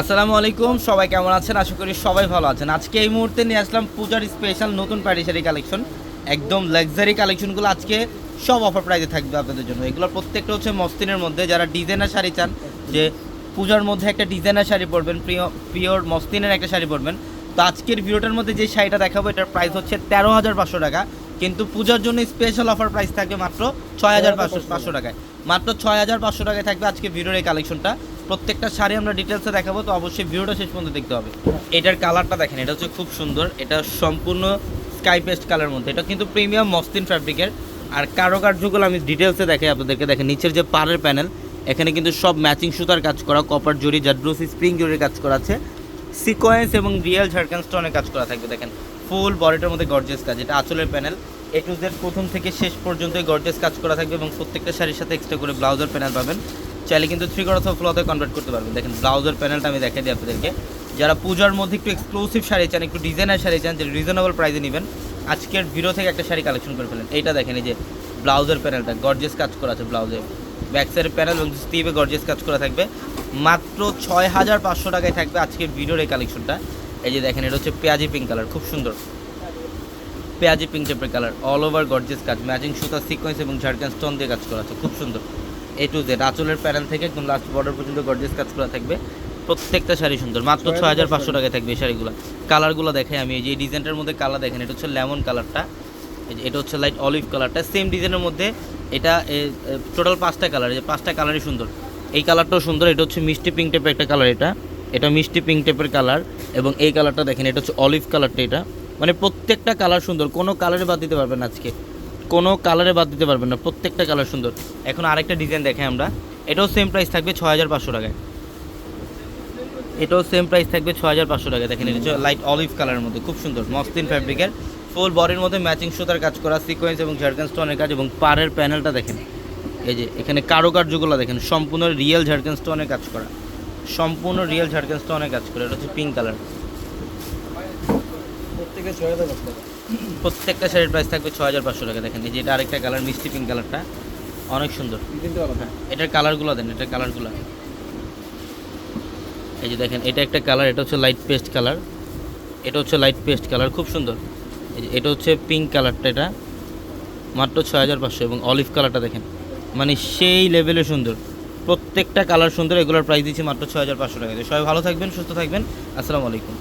আসসালামু আলাইকুম, সবাই কেমন আছেন? আশা করি সবাই ভালো আছেন। আজকে এই মুহূর্তে নিয়ে আসলাম পূজার স্পেশাল নতুন পার্টি শাড়ি কালেকশন একদম লাক্সারি কালেকশনগুলো আজকে সব অফার প্রাইজে থাকবে আপনাদের জন্য। এগুলোর প্রত্যেকটা হচ্ছে মস্তিনের মধ্যে যারা ডিজাইনার শাড়ি চান, যে পূজার মধ্যে একটা ডিজাইনার শাড়ি পরবেন, প্রিয় পিওর মস্তিনের একটা শাড়ি পরবেন। তো আজকের ভিডিওটার মধ্যে যে শাড়িটা দেখাবো, এটার প্রাইস হচ্ছে তেরো হাজার পাঁচশো টাকা। কিন্তু পূজার জন্য স্পেশাল অফার প্রাইস থাকবে মাত্র ছয় হাজার পাঁচশো পাঁচশো টাকায়। মাত্র ছয় হাজার পাঁচশো টাকায় থাকবে আজকে ভিডিওর এই কালেকশনটা প্রত্যেকটা শাড়ি আমরা ডিটেলসে দেখাবো তো অবশ্যই ভিডিওটা শেষ পর্যন্ত দেখতে হবে। এটার কালারটা দেখেন এটা হচ্ছে খুব সুন্দর এটা সম্পূর্ণ স্কাই পেস্ট কালার মধ্যে। এটা কিন্তু প্রিমিয়াম মসলিন ফ্যাব্রিকের আর কারুকার্যগুলো আমি ডিটেলসে দেখাই আপনাদেরকে। দেখেন নিচের যে পাড়ের প্যানেল এখানে কিন্তু সব ম্যাচিং সুতার কাজ করা কপার জরি জাড্রুসি স্প্রিং জরির কাজ করা আছে। সিকোয়েন্স এবং রিয়েল ঝাড়খান স্টোনের কাজ করা থাকবে দেখেন। ফুল বডিটার মধ্যে গর্জেস কাজ। এটা আঁচলের প্যানেল। এ টু জেড প্রথম থেকে শেষ পর্যন্ত গর্জেস কাজ করা থাকবে এবং প্রত্যেকটা শাড়ির সাথে এক্সট্রা করে ব্লাউজের প্যানেল পাবেন। চাইলে কিন্তু থ্রি কর অথবা ফ্লোতে কনভার্ট করতে পারবেন। দেখেন, ব্লাউজের প্যানেলটা আমি দেখাই দিই আপনাদেরকে। যারা পূজার মধ্যে একটু এক্সক্লুসিভ শাড়ি চান, একটু ডিজাইনার শাড়ি চান যে রিজনেবল প্রাইসে নেবেন। আজকের ভিডিও থেকে একটা শাড়ি কালেকশন করে ফেলেন। এইটা দেখেন, এই যে ব্লাউজের প্যানেলটা গর্জেস কাজ করা আছে ব্লাউজে। ব্যাক সাইডের প্যানেল এবং স্টিভে গর্জেস কাজ করা থাকবে। মাত্র ছয় হাজার পাঁচশো টাকায় থাকবে আজকের ভিডিওর এই কালেকশনটা এই যে দেখেন এটা হচ্ছে পেঁয়াজি পিঙ্ক কালার খুব সুন্দর। পেঁয়াজি পিঙ্ক টাইপের কালার অল ওভার গর্জেস কাজ ম্যাচিং সুতা সিকোয়েন্স এবং ঝাড়খান স্টোন দিয়ে কাজ করা আছে খুব সুন্দর। এ টু জেড আঁচলের প্যানেল থেকে একদম লাস্ট বর্ডার পর্যন্ত গর্জেস কাজ করা থাকবে। প্রত্যেকটা শাড়ি সুন্দর মাত্র ছয় হাজার পাঁচশো টাকায় থাকবে এই শাড়িগুলো। কালারগুলো দেখাই আমি এই যে ডিজাইনটার মধ্যে কালার দেখেন এটা হচ্ছে লেমন কালারটা এই যে এটা হচ্ছে লাইট অলিভ কালারটা সেম ডিজাইনের মধ্যে এটা টোটাল পাঁচটা কালার এই যে পাঁচটা কালারই সুন্দর। এই কালারটাও সুন্দর এটা হচ্ছে মিষ্টি পিঙ্ক টাইপের একটা কালার এটা। এটা মিষ্টি পিঙ্ক টাইপের কালার এবং এই কালারটা দেখেন, এটা হচ্ছে অলিভ কালারটা এটা। মানে প্রত্যেকটা কালার সুন্দর, কোনো কালারে বাদ দিতে পারবেন আজকে। কোনো কালারে বাদ দিতে পারবেন না, প্রত্যেকটা কালার সুন্দর। এখন আরেকটা ডিজাইন দেখে আমরা। এটাও সেম প্রাইস থাকবে ছ হাজার পাঁচশো টাকায়। এটাও সেম প্রাইস থাকবে ছ হাজার পাঁচশো টাকা দেখেন, এটা লাইট অলিভ কালারের মধ্যে, খুব সুন্দর মসলিন ফ্যাব্রিকের ফুল বডির মধ্যে ম্যাচিং সুতার কাজ করা সিকোয়েন্স এবং ঝাড়খান স্টোনের কাজ এবং পাড়ের প্যানেলটা দেখেন। এই যে, এখানে কারুকার্যগুলো দেখেন, সম্পূর্ণ রিয়েল ঝাড়খান স্টোনের কাজ করা। সম্পূর্ণ রিয়েল ঝাড়খান স্টোনের কাজ করে এটা হচ্ছে পিঙ্ক কালার প্রত্যেকটা শাড়ির প্রাইস থাকবে ছ হাজার পাঁচশো টাকা দেখেন এই যে এটা আরেকটা কালার মিষ্টি পিঙ্ক কালারটা অনেক সুন্দর। কিন্তু এটার কালারগুলো দেন এটার কালারগুলো এই যে দেখেন এটা একটা কালার এটা হচ্ছে লাইট পেস্ট কালার এটা হচ্ছে লাইট পেস্ট কালার খুব সুন্দর। এই যে এটা হচ্ছে পিঙ্ক কালারটা এটা। মাত্র ছয় হাজার পাঁচশো এবং অলিভ কালারটা দেখেন। মানে সেই লেভেলে সুন্দর। প্রত্যেকটা কালার সুন্দর, এগুলোর প্রাইস দিচ্ছি মাত্র ছয় হাজার পাঁচশো টাকা। সবাই ভালো থাকবেন, সুস্থ থাকবেন আসসালামু আলাইকুম